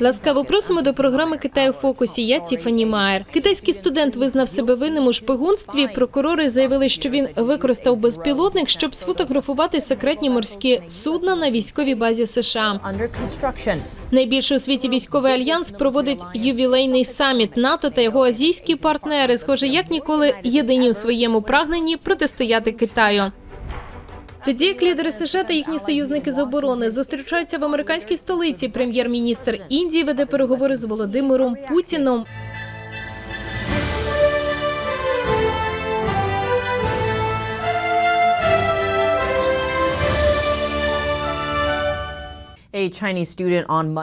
Ласкаво просимо до програми Китай у фокусі. Я Тіфані Майер. Китайський студент визнав себе винним у шпигунстві. Прокурори заявили, що він використав безпілотник, щоб сфотографувати секретні морські судна на військовій базі США. Найбільший у світі військовий альянс проводить ювілейний саміт НАТО та його азійські партнери, схоже, як ніколи єдині у своєму прагненні протистояти Китаю. Тоді як лідери США та їхні союзники з оборони зустрічаються в американській столиці, прем'єр-міністр Індії веде переговори з Володимиром Путіном.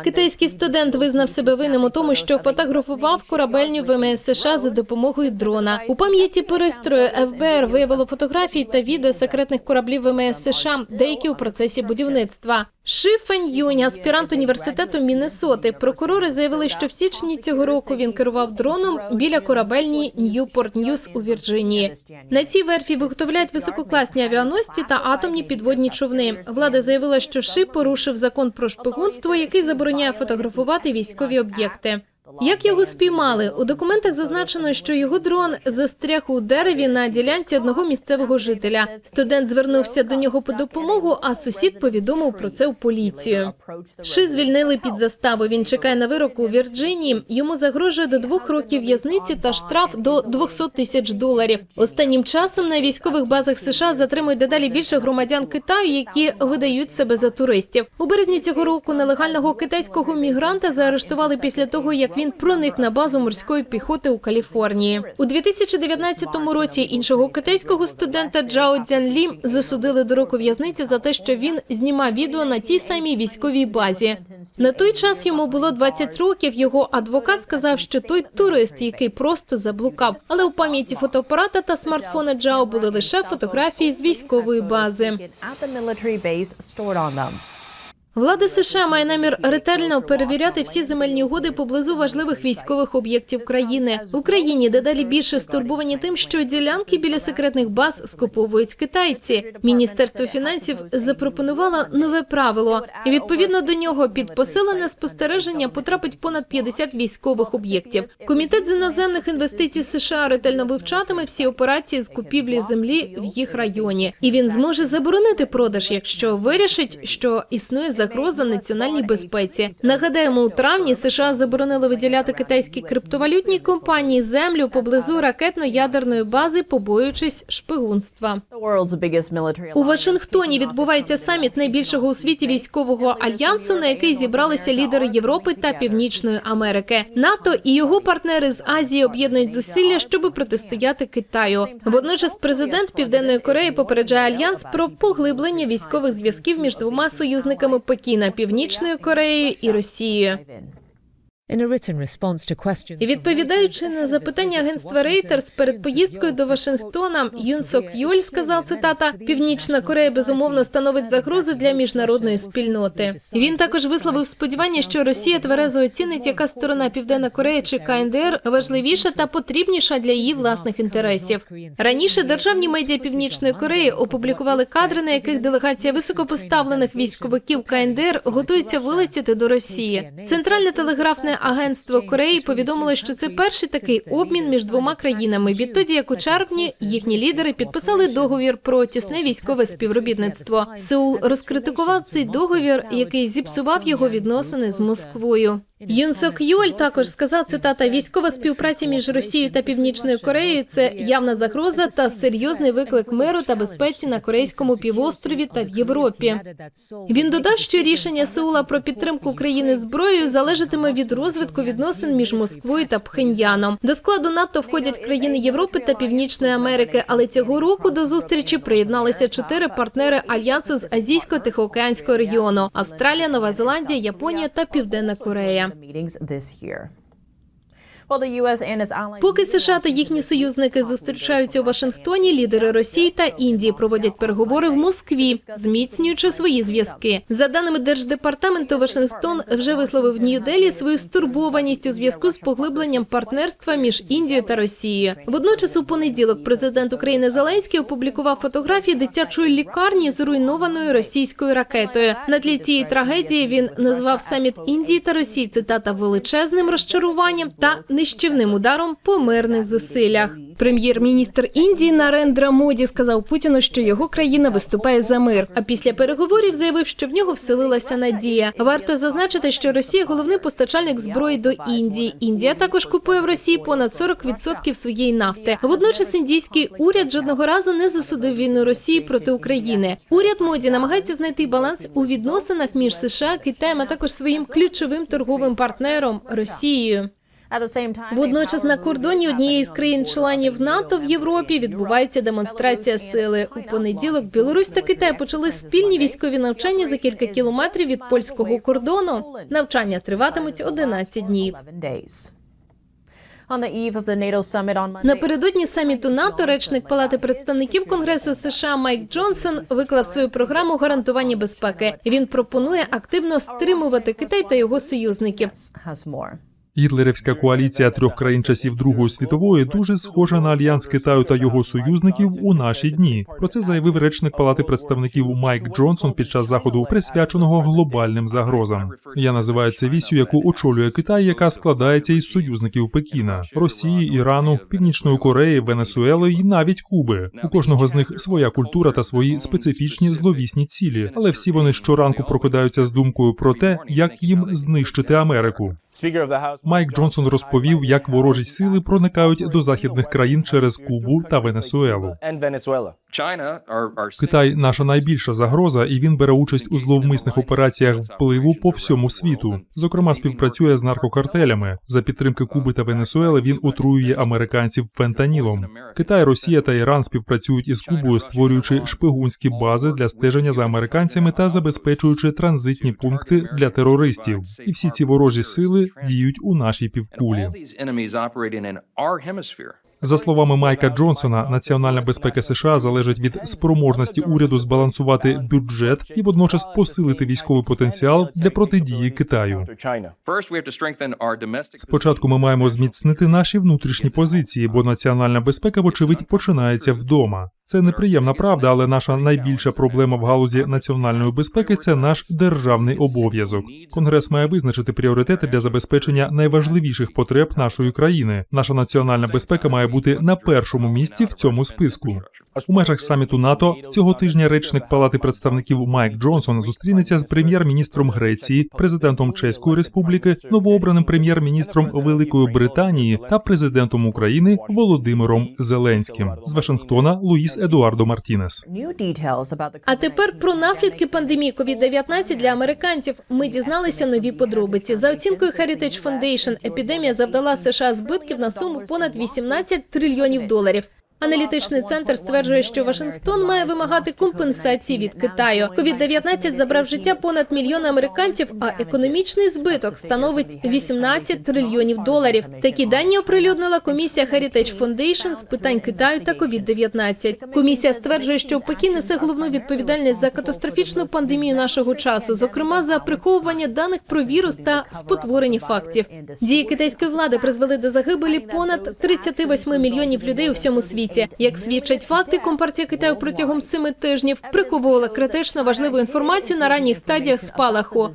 Китайський студент визнав себе винним у тому, що фотографував корабельню ВМС США за допомогою дрона. У пам'яті перестрою ФБР виявило фотографії та відео секретних кораблів ВМС США, деякі у процесі будівництва. Ши Фень Юнь, аспірант університету Міннесоти. Прокурори заявили, що в січні цього року він керував дроном біля корабельні Ньюпорт Ньюс у Вірджинії. На цій верфі виготовляють висококласні авіаносці та атомні підводні човни. Влада заявила, що Ши порушив закон про шпигунство, який забороняє фотографувати військові об'єкти. Як його спіймали? У документах зазначено, що його дрон застряг у дереві на ділянці одного місцевого жителя. Студент звернувся до нього по допомогу, а сусід повідомив про це у поліцію. Ши звільнили під заставу. Він чекає на вироку у Вірджинії. Йому загрожує до двох років в'язниці та штраф до 200 тисяч доларів. Останнім часом на військових базах США затримують дедалі більше громадян Китаю, які видають себе за туристів. У березні цього року нелегального китайського мігранта заарештували після того, як він проник на базу морської піхоти у Каліфорнії. У 2019 році іншого китайського студента Джао Цзянлі засудили до року в'язниці за те, що він знімав відео на тій самій військовій базі. На той час йому було 20 років. Його адвокат сказав, що той турист, який просто заблукав. Але у пам'яті фотоапарата та смартфона Джао були лише фотографії з військової бази. Влада США має намір ретельно перевіряти всі земельні угоди поблизу важливих військових об'єктів країни. В Україні дедалі більше стурбовані тим, що ділянки біля секретних баз скуповують китайці. Міністерство фінансів запропонувало нове правило, і відповідно до нього під посилене спостереження потрапить понад 50 військових об'єктів. Комітет з іноземних інвестицій США ретельно вивчатиме всі операції з купівлі землі в їх районі, і він зможе заборонити продаж, якщо вирішить, що існує загроза національній безпеці. Нагадаємо, у травні США заборонили виділяти китайській криптовалютній компанії землю поблизу ракетно-ядерної бази, побоюючись шпигунства. У. Вашингтоні відбувається саміт найбільшого у світі військового альянсу, на який зібралися лідери Європи та Північної Америки. НАТО і його партнери з Азії об'єднують зусилля, щоб протистояти Китаю. Водночас, президент Південної Кореї попереджає альянс про поглиблення військових зв'язків між двома союзниками Пекіна Північною Кореєю і Росією. І відповідаючи на запитання агентства Reuters перед поїздкою до Вашингтона, Юн Сок Юль сказав цитата: Північна Корея безумовно становить загрозу для міжнародної спільноти. Він також висловив сподівання, що Росія тверезо оцінить, яка сторона Південна Корея чи КНДР важливіша та потрібніша для її власних інтересів. Раніше державні медіа Північної Кореї опублікували кадри, на яких делегація високопоставлених військовиків КНДР готується вилетіти до Росії. Центральне телеграфне агентство Кореї повідомило, що це перший такий обмін між двома країнами. Відтоді, як у червні їхні лідери підписали договір про тісне військове співробітництво. Сеул розкритикував цей договір, який зіпсував його відносини з Москвою. Юн Сок Юль також сказав цитата: військова співпраця між Росією та Північною Кореєю це явна загроза та серйозний виклик миру та безпеці на корейському півострові та в Європі. Він додав, що рішення Сеула про підтримку України зброєю залежатиме від розвитку відносин між Москвою та Пхеньяном. До складу НАТО входять країни Європи та Північної Америки, але цього року до зустрічі приєдналися чотири партнери альянсу з азійсько-тихоокеанського регіону: Австралія, Нова Зеландія, Японія та Південна Корея. The meetings this year. Поки США та їхні союзники зустрічаються у Вашингтоні, лідери Росії та Індії проводять переговори в Москві, зміцнюючи свої зв'язки. За даними держдепартаменту, Вашингтон вже висловив Нью-Делі свою стурбованість у зв'язку з поглибленням партнерства між Індією та Росією. Водночас, у понеділок, президент України Зеленський опублікував фотографії дитячої лікарні зруйнованою російською ракетою. На тлі цієї трагедії він назвав саміт Індії та Росії цитата величезним розчаруванням та нищівним ударом по мирних зусиллях. Прем'єр-міністр Індії Нарендра Моді сказав Путіну, що його країна виступає за мир. А після переговорів заявив, що в нього вселилася надія. Варто зазначити, що Росія головний постачальник зброї до Індії. Індія також купує в Росії понад 40% своєї нафти. Водночас індійський уряд жодного разу не засудив війну Росії проти України. Уряд моді намагається знайти баланс у відносинах між США, Китаєм, а також своїм ключовим торговим партнером Росією. Водночас на кордоні однієї з країн-членів НАТО в Європі відбувається демонстрація сили. У понеділок Білорусь та Китай почали спільні військові навчання за кілька кілометрів від польського кордону. Навчання триватимуть 11 днів. 11 days. On the eve of the NATO summit on Monday, Напередодні саміту НАТО речник Палати представників Конгресу США Майк Джонсон виклав свою програму гарантування безпеки. Він пропонує активно стримувати Китай та його союзників. Гітлерівська коаліція трьох країн часів Другої світової дуже схожа на альянс Китаю та його союзників у наші дні. Про це заявив речник Палати представників Майк Джонсон під час заходу, присвяченого глобальним загрозам. Я називаю це вісю, яку очолює Китай, яка складається із союзників Пекіна, Росії, Ірану, Північної Кореї, Венесуели і навіть Куби. У кожного з них своя культура та свої специфічні зловісні цілі, але всі вони щоранку прокидаються з думкою про те, як їм знищити Америку. Майк Джонсон розповів, як ворожі сили проникають до західних країн через Кубу та Венесуелу. Китай наша найбільша загроза, і він бере участь у зловмисних операціях впливу по всьому світу. Зокрема, співпрацює з наркокартелями. За підтримки Куби та Венесуели він отруює американців фентанілом. Китай, Росія та Іран співпрацюють із Кубою, створюючи шпигунські бази для стеження за американцями та забезпечуючи транзитні пункти для терористів. І всі ці ворожі сили діють у нашій півкулі. За словами Майка Джонсона, національна безпека США залежить від спроможності уряду збалансувати бюджет і водночас посилити військовий потенціал для протидії Китаю. Спочатку ми маємо зміцнити наші внутрішні позиції, бо національна безпека, вочевидь, починається вдома. Це неприємна правда, але наша найбільша проблема в галузі національної безпеки це наш державний обов'язок. Конгрес має визначити пріоритети для забезпечення найважливіших потреб нашої країни. Наша національна безпека має бути на першому місці в цьому списку. У межах саміту НАТО цього тижня речник Палати представників Майк Джонсон зустрінеться з прем'єр-міністром Греції, президентом Чеської Республіки, новообраним прем'єр-міністром Великої Британії та президентом України Володимиром Зеленським з Вашингтона Луїс Едуардо Мартінес. А тепер про наслідки пандемії COVID-19 для американців ми дізналися нові подробиці. За оцінкою Heritage Foundation, епідемія завдала США збитків на суму понад 18 трильйонів доларів. Аналітичний центр стверджує, що Вашингтон має вимагати компенсації від Китаю. COVID-19 забрав життя понад мільйон американців, а економічний збиток становить 18 трильйонів доларів. Такі дані оприлюднила комісія Heritage Foundation з питань Китаю та COVID-19. Комісія стверджує, що Пекін несе головну відповідальність за катастрофічну пандемію нашого часу, зокрема за приховування даних про вірус та спотворення фактів. Дії китайської влади призвели до загибелі понад 38 мільйонів людей у всьому світі. Як свідчать факти, компартія Китаю протягом семи тижнів приховувала критично важливу інформацію на ранніх стадіях спалаху.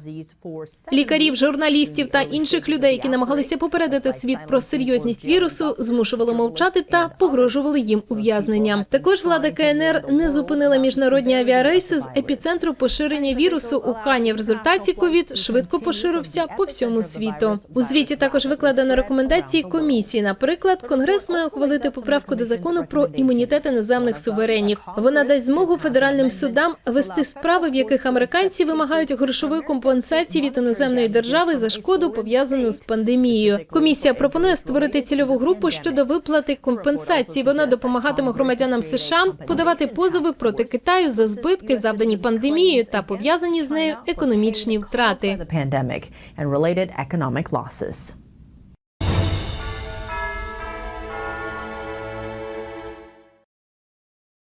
Лікарів, журналістів та інших людей, які намагалися попередити світ про серйозність вірусу, змушували мовчати та погрожували їм ув'язненням. Також влада КНР не зупинила міжнародні авіарейси з епіцентру поширення вірусу у Хані. В результаті ковід швидко поширився по всьому світу. У звіті також викладено рекомендації комісії. Наприклад, конгрес має ухвалити поправку до закону про імунітет іноземних суверенів. Вона дасть змогу федеральним судам вести справи, в яких американці вимагають грошової компенсації від іноземної держави за шкоду пов'язану з пандемією. Комісія пропонує створити цільову групу щодо виплати компенсації. Вона допомагатиме громадянам США подавати позови проти Китаю за збитки, завдані пандемією та пов'язані з нею економічні втрати.